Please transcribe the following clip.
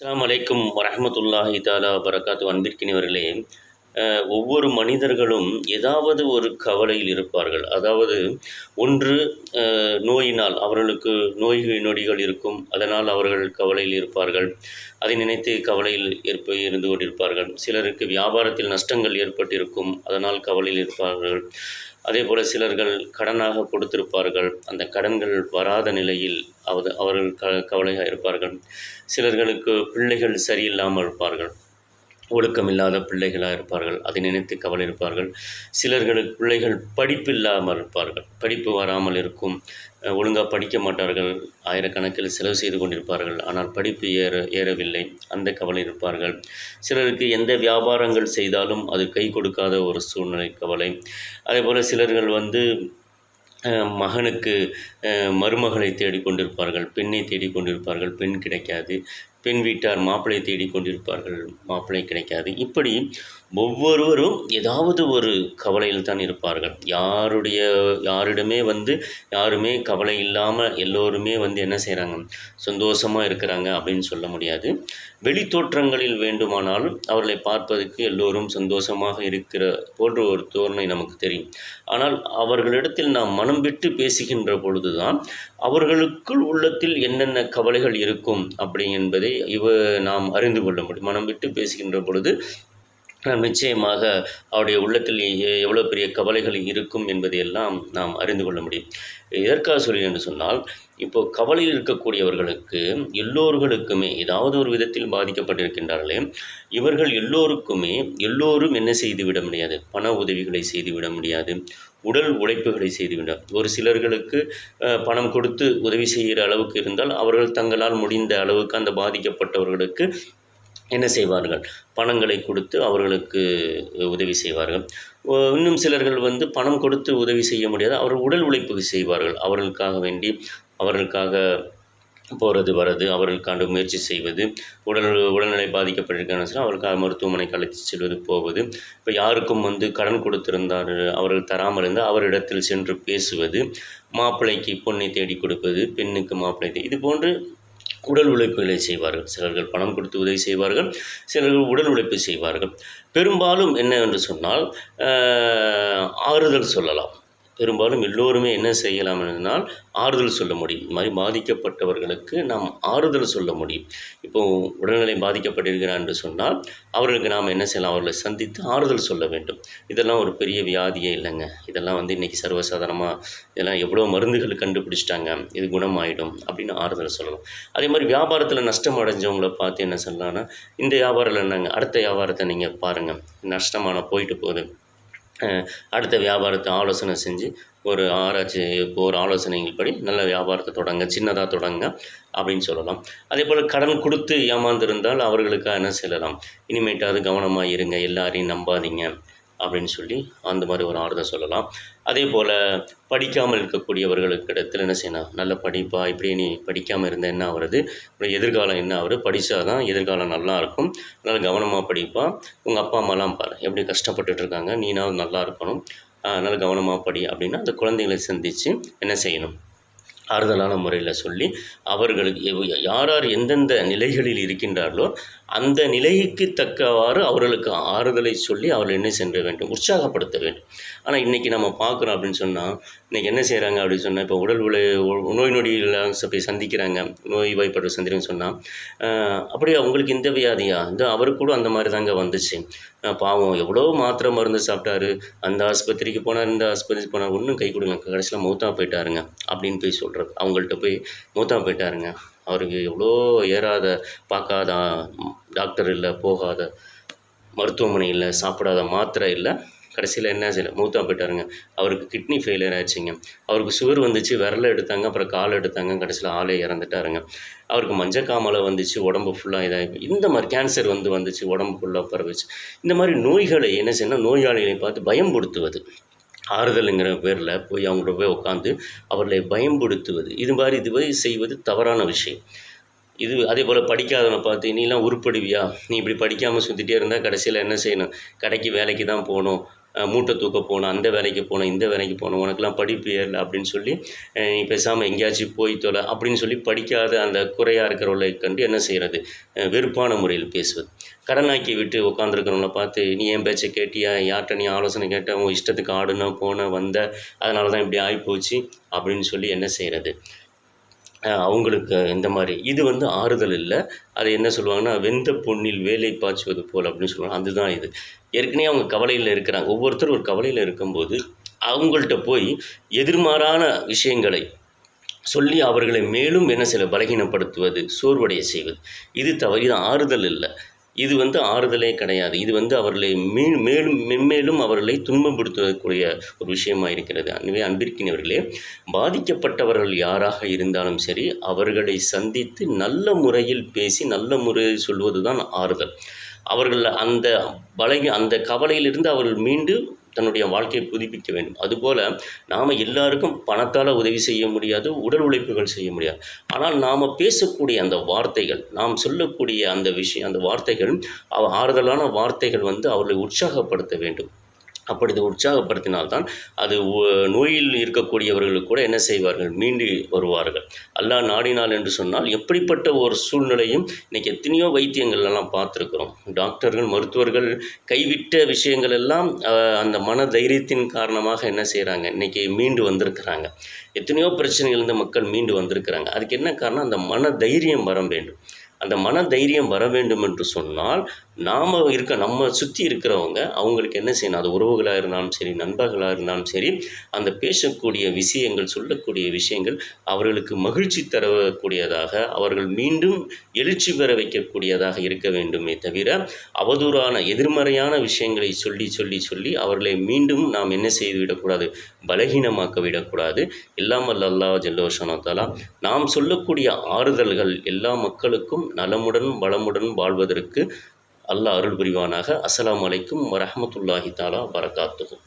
அஸ்லாம் அலைக்கும் வரமத்துல்லாஹி தாலா வரகாத்து அன்பிற்கினவர்களே ஒவ்வொரு மனிதர்களும் ஏதாவது ஒரு கவலையில் இருப்பார்கள். அதாவது ஒன்று நோயினால் அவர்களுக்கு நோய் நொடிகள் இருக்கும். அதனால் அவர்கள் கவலையில் இருப்பார்கள். அதை நினைத்து கவலையில் ஏற்ப இருந்து கொண்டிருப்பார்கள். சிலருக்கு வியாபாரத்தில் நஷ்டங்கள் ஏற்பட்டிருக்கும். அதனால் கவலையில் இருப்பார்கள். அதே போல் சிலர்கள் கடனாக கொடுத்திருப்பார்கள். அந்த கடன்கள் வராத நிலையில் அவது அவர்கள் க கவலையாக இருப்பார்கள். சிலர்களுக்கு பிள்ளைகள் சரியில்லாமல் இருப்பார்கள். ஒழுக்கமில்லாத பிள்ளைகளாக இருப்பார்கள் அதை நினைத்து கவலை இருப்பார்கள் சிலர்களுக்கு பிள்ளைகள் படிப்பு இல்லாமல் இருப்பார்கள். படிப்பு வராமல் இருக்கும் ஒழுங்காக படிக்க மாட்டார்கள் ஆயிரக்கணக்கில் செலவு செய்து கொண்டிருப்பார்கள் ஆனால் படிப்பு ஏற ஏறவில்லை அந்த கவலை இருப்பார்கள். சிலருக்கு எந்த வியாபாரங்கள் செய்தாலும் அது கை கொடுக்காத ஒரு சூழ்நிலை கவலை. அதேபோல் சிலர்கள் வந்து மகனுக்கு அஹ், மருமகளை தேடிக்கொண்டிருப்பார்கள். பெண்ணை தேடிக்கொண்டிருப்பார்கள். பெண் கிடைக்காது. பெண் வீட்டார் மாப்பிள்ளையை தேடிக்கொண்டிருப்பார்கள். மாப்பிள்ளை கிடைக்காது. இப்படி ஒவ்வொருவரும் ஏதாவது ஒரு கவலையில் தான் இருப்பார்கள். யாருடைய யாரிடமே வந்து யாருமே கவலை இல்லாமல் எல்லோருமே வந்து என்ன செய்கிறாங்க சந்தோஷமாக இருக்கிறாங்க அப்படின்னு சொல்ல முடியாது. வெளித்தோற்றங்களில் வேண்டுமானாலும் அவர்களை பார்ப்பதற்கு எல்லோரும் சந்தோஷமாக இருக்கிற போன்ற ஒரு தோரணை நமக்கு தெரியும். ஆனால் அவர்களிடத்தில் நாம் மனம் விட்டு பேசுகின்ற பொழுதுதான் அவர்களுக்குள் உள்ளத்தில் என்னென்ன கவலைகள் இருக்கும் அப்படி என்பதை இவ நாம் அறிந்து கொள்ள முடியும். மனம் விட்டு பேசுகின்ற பொழுது நிச்சயமாக அவருடைய உள்ளத்தில் எவ்வளோ பெரிய கவலைகள் இருக்கும் என்பதையெல்லாம் நாம் அறிந்து கொள்ள முடியும். எதற்காக சொல்லி என்று சொன்னால் இப்போ கவலையில் இருக்கக்கூடியவர்களுக்கு எல்லோர்களுக்குமே ஏதாவது ஒரு விதத்தில் பாதிக்கப்பட்டிருக்கின்றார்களே இவர்கள் எல்லோருக்குமே எல்லோரும் என்ன செய்துவிட முடியாது? பண உதவிகளை செய்துவிட முடியாது. உடல் உழைப்புகளை செய்துவிட ஒரு சிலர்களுக்கு பணம் கொடுத்து உதவி செய்கிற அளவுக்கு இருந்தால் அவர்கள் தங்களால் முடிந்த அளவுக்கு அந்த பாதிக்கப்பட்டவர்களுக்கு என்ன செய்வார்கள்? பணங்களை கொடுத்து அவர்களுக்கு உதவி செய்வார்கள். இன்னும் சிலர்கள் வந்து பணம் கொடுத்து உதவி செய்ய முடியாது. அவர்கள் உடல் உழைப்புக்கு செய்வார்கள். அவர்களுக்காக வேண்டி அவர்களுக்காக போகிறது வர்றது அவர்களுக்காண்டு முயற்சி செய்வது உடல் உடல்நிலை பாதிக்கப்பட்டிருக்கான அவர்களுக்காக மருத்துவமனைக்கு அழைத்து செல்வது போவது. இப்போ யாருக்கும் வந்து கடன் கொடுத்திருந்தார் அவர்கள் தராமல் இருந்தால் அவரிடத்தில் சென்று பேசுவது மாப்பிள்ளைக்கு பொண்ணை தேடி கொடுப்பது பெண்ணுக்கு மாப்பிள்ளை இது போன்று உடல் உழைப்புகளை செய்வார்கள். சிலர்கள் பணம் கொடுத்து உதவி செய்வார்கள் சிலர்கள் உடல் உழைப்பு செய்வார்கள். பெரும்பாலும் என்ன என்று சொன்னால் ஆறுதல் சொல்லலாம். பெரும்பாலும் எல்லோருமே என்ன செய்யலாம் என்றால் ஆறுதல் சொல்ல முடியும். இது மாதிரி பாதிக்கப்பட்டவர்களுக்கு நாம் ஆறுதல் சொல்ல முடியும். இப்போது உடல்நிலை பாதிக்கப்பட்டிருக்கிறார் என்று சொன்னால் அவர்களுக்கு நாம் என்ன செய்யலாம்? அவர்களை சந்தித்து ஆறுதல் சொல்ல வேண்டும். இதெல்லாம் ஒரு பெரிய வியாதியே இல்லைங்க. இதெல்லாம் வந்து இன்றைக்கி சர்வசாதாரணமாக இதெல்லாம் எவ்வளோ மருந்துகள் கண்டுபிடிச்சிட்டாங்க. இது குணமாயிடும் அப்படின்னு ஆறுதல் சொல்லலாம் அதே மாதிரி வியாபாரத்தில் நஷ்டம் அடைஞ்சவங்கள பார்த்து என்ன சொல்லலாம்னா இந்த வியாபாரம் என்னங்க அடுத்த வியாபாரத்தை நீங்கள் பாருங்கள் நஷ்டமான போயிட்டு போகுது. அடுத்த வியாபாரத்தை ஆலோசனை செஞ்சு ஒரு ஆராய்ச்சி ஒரு ஆலோசனைகள் படி நல்ல வியாபாரத்தை தொடங்க சின்னதாக தொடங்க அப்படின்னு சொல்லலாம். அதே போல் கடன் கொடுத்து ஏமாந்திருந்தால் அவர்களுக்காக என்ன செல்லலாம் இனிமேட்டாவது கவனமாக இருங்க எல்லாரையும் நம்பாதீங்க. அப்படின்னு சொல்லி அந்த மாதிரி ஒரு ஆறுதல் சொல்லலாம். அதே போல் படிக்காமல் இருக்கக்கூடியவர்களுக்கு இடத்துல என்ன செய்யணும்? நல்ல படிப்பா இப்படி நீ படிக்காமல் இருந்தால் என்ன ஆகுறது? உன்னோட எதிர்காலம் என்ன ஆகுது? படித்தா தான் எதிர்காலம் நல்லா இருக்கும். அதனால் கவனமாக படிப்பா. உங்கள் அப்பா அம்மாலாம் பாரு எப்படி கஷ்டப்பட்டுட்டு இருக்காங்க. நீனாவது நல்லா இருக்கணும். அதனால் கவனமாக படி அப்படின்னா அந்த குழந்தைகளை சந்தித்து என்ன செய்யணும்? ஆறுதலான முறையில் சொல்லி அவர்களுக்கு எவ்- யார் யார் எந்தெந்த நிலைகளில் இருக்கின்றார்களோ அந்த நிலைக்கு தக்கவாறு அவர்களுக்கு ஆறுதலை சொல்லி அவர்கள் என்ன சென்ற வேண்டும்? உற்சாகப்படுத்த வேண்டும். ஆனால் இன்றைக்கி நம்ம பார்க்குறோம் அப்படின்னு சொன்னால் இன்றைக்கி என்ன செய்கிறாங்க அப்படின்னு சொன்னால் இப்போ உடல் உலை உ- நோய் நொடியெல்லாம் போய் சந்திக்கிறாங்க. நோய் வாய்ப்பட்டு சந்திக்கிறேன்னு சொன்னால் அப்படியே அவங்களுக்கு இந்த வியாதியா? இந்த அவருக்கு கூட அந்த மாதிரி தாங்க வந்துச்சு. பாவம் எவ்வளோ மாத்திரை மருந்து சாப்பிட்டாரு. அந்த ஆஸ்பத்திரிக்கு போனார் இந்த ஆஸ்பத்திரிக்கு போனார். ஒன்றும் கை கொடுங்க கடைசியில் மௌத்தா போயிட்டாருங்க அப்படின்னு போய் சொல்கிறது அவங்கள்ட்ட போய் மௌத்தா போயிட்டாருங்க. அவருக்கு எவ்வளோ ஏறாத பார்க்காத டாக்டர் இல்லை போகாத மருத்துவமனை இல்லை சாப்பிடாத மாத்திரை இல்லை கடைசியில் என்ன செய்யல? மூத்தா போயிட்டாருங்க. அவருக்கு கிட்னி ஃபெயிலியர் ஆச்சுங்க அவருக்கு சுகர் வந்துச்சு விரல எடுத்தாங்க அப்புறம் கால் எடுத்தாங்க கடைசியில் ஆளே இறந்துட்டாருங்க. அவருக்கு மஞ்சக்காமலை வந்துச்சு உடம்பு ஃபுல்லாக இதாகி இந்த மாதிரி கேன்சர் வந்து வந்துச்சு உடம்பு ஃபுல்லாக பரவுச்சு. இந்த மாதிரி நோய்களை என்ன செய்யணும் நோயாளிகளை பார்த்து பயம்படுத்துவது. ஆறுதலுங்கிற பேரில் போய் அவங்கள்ட்ட போய் உட்காந்து அவர்களை பயம்படுத்துவது இது மாதிரி இது மாதிரி செய்வது தவறான விஷயம். இது அதே போல் படிக்காதவனை பார்த்து நீலாம் உருப்படுவியா நீ இப்படி படிக்காமல் சுற்றிட்டே இருந்தால் கடைசியில் என்ன செய்யணும்? கடைக்கு வேலைக்கு தான் போகணும். மூட்டை தூக்க போகணும் அந்த வேலைக்கு போனேன் இந்த வேலைக்கு போகணும் உனக்குலாம் படிப்பு ஏறல அப்படின்னு சொல்லி நீ பேசாமல் எங்கேயாச்சும் போய் தொலை அப்படின்னு சொல்லி படிக்காத அந்த குறையாக இருக்கிறவளை கண்டு என்ன செய்கிறது வெறுப்பான முறையில் பேசுவது. கடனாக்கி விட்டு உட்காந்துருக்கிறவங்கள பார்த்து நீ என் பேச்சை கேட்டியா? யார்கிட்ட நீ ஆலோசனை கேட்ட? உன் இஷ்டத்துக்கு ஆடுன போன வந்த அதனால தான் இப்படி ஆகிப்போச்சு அப்படின்னு சொல்லி என்ன செய்கிறது அவங்களுக்கு இந்த மாதிரி. இது வந்து ஆறுதல் இல்லை. அது என்ன சொல்லுவாங்கன்னா வெந்த பொன்னில் வேலை பாய்ச்சுவது போல் அப்படின்னு சொல்லுவாங்க. அதுதான் இது. ஏற்கனவே அவங்க கவலையில் இருக்கிறாங்க. ஒவ்வொருத்தரும் ஒரு கவலையில் இருக்கும்போது அவங்கள்ட்ட போய் எதிர்மாறான விஷயங்களை சொல்லி அவர்களை மேலும் என்ன சில பலகீனப்படுத்துவது சோர்வடைய செய்வது. இது தவறு இது ஆறுதல் இல்லை. இது வந்து ஆறுதலே கிடையாது. இது வந்து அவர்களை மீ மேலும் மென்மேலும் அவர்களை துன்பப்படுத்தக்கூடிய ஒரு விஷயமாக இருக்கிறது. அன்பே அன்பிற்கினவர்களே பாதிக்கப்பட்டவர்கள் யாராக இருந்தாலும் சரி அவர்களை சந்தித்து நல்ல முறையில் பேசி நல்ல முறையில் சொல்வது தான் ஆறுதல். அவர்கள் அந்த பலகி அந்த கவலையிலிருந்து அவர்கள் மீண்டு தன்னுடைய வாழ்க்கையை புதுப்பிக்க வேண்டும். அதுபோல் நாம் எல்லாருக்கும் பணத்தால் உதவி செய்ய முடியாது உடல் உழைப்புகள் செய்ய முடியாது. ஆனால் நாம் பேசக்கூடிய அந்த வார்த்தைகள் நாம் சொல்லக்கூடிய அந்த விஷயம் அந்த வார்த்தைகள் அவ- ஆறுதலான வார்த்தைகள் வந்து அவர்களை உற்சாகப்படுத்த வேண்டும். அப்படி உற்சாகப்படுத்தினால்தான் அது நோயில் இருக்கக்கூடியவர்களுக்கு கூட என்ன செய்வார்கள்? மீண்டு வருவார்கள். அல்லாஹ் நாடினால் என்று சொன்னால் எப்படிப்பட்ட ஒரு சூழ்நிலையும் இன்றைக்கி எத்தனையோ வைத்தியங்கள் எல்லாம் பார்த்துருக்குறோம். டாக்டர்கள் மருத்துவர்கள் கைவிட்ட விஷயங்கள் எல்லாம் அந்த மன தைரியத்தின் காரணமாக என்ன செய்கிறாங்க இன்றைக்கி மீண்டு வந்திருக்கிறாங்க. எத்தனையோ பிரச்சனைகள்ந்து மக்கள் மீண்டு வந்திருக்கிறாங்க. அதுக்கு என்ன காரணம்? அந்த மன தைரியம் வர வேண்டும். அந்த மன தைரியம் வர வேண்டும் என்று சொன்னால் நாம் இருக்க நம்ம சுற்றி இருக்கிறவங்க அவங்களுக்கு என்ன செய்யணும்? அது உறவுகளாக இருந்தாலும் சரி நண்பர்களாக இருந்தாலும் சரி அந்த பேசக்கூடிய விஷயங்கள் சொல்லக்கூடிய விஷயங்கள் அவர்களுக்கு மகிழ்ச்சி தரக்கூடியதாக அவர்கள் மீண்டும் எழுச்சி பெற வைக்கக்கூடியதாக இருக்க வேண்டுமே தவிர அவதூறான எதிர்மறையான விஷயங்களை சொல்லி சொல்லி சொல்லி அவர்களை மீண்டும் நாம் என்ன செய்து விடக்கூடாது? பலகீனமாக்க விடக்கூடாது. எல்லாம் வல்ல அல்லாஹ் ஜல்லோஷனத்தாலா நாம் சொல்லக்கூடிய ஆறுதல்கள் எல்லா மக்களுக்கும் நலமுடன் வளமுடன் வாழ்வதற்கு அல்லாஹ் அருள் புரிவானாக அஸ்லாம் வலைக்கும் வரஹ்மத்துல்லாஹி தாலா வரகாத்துகும்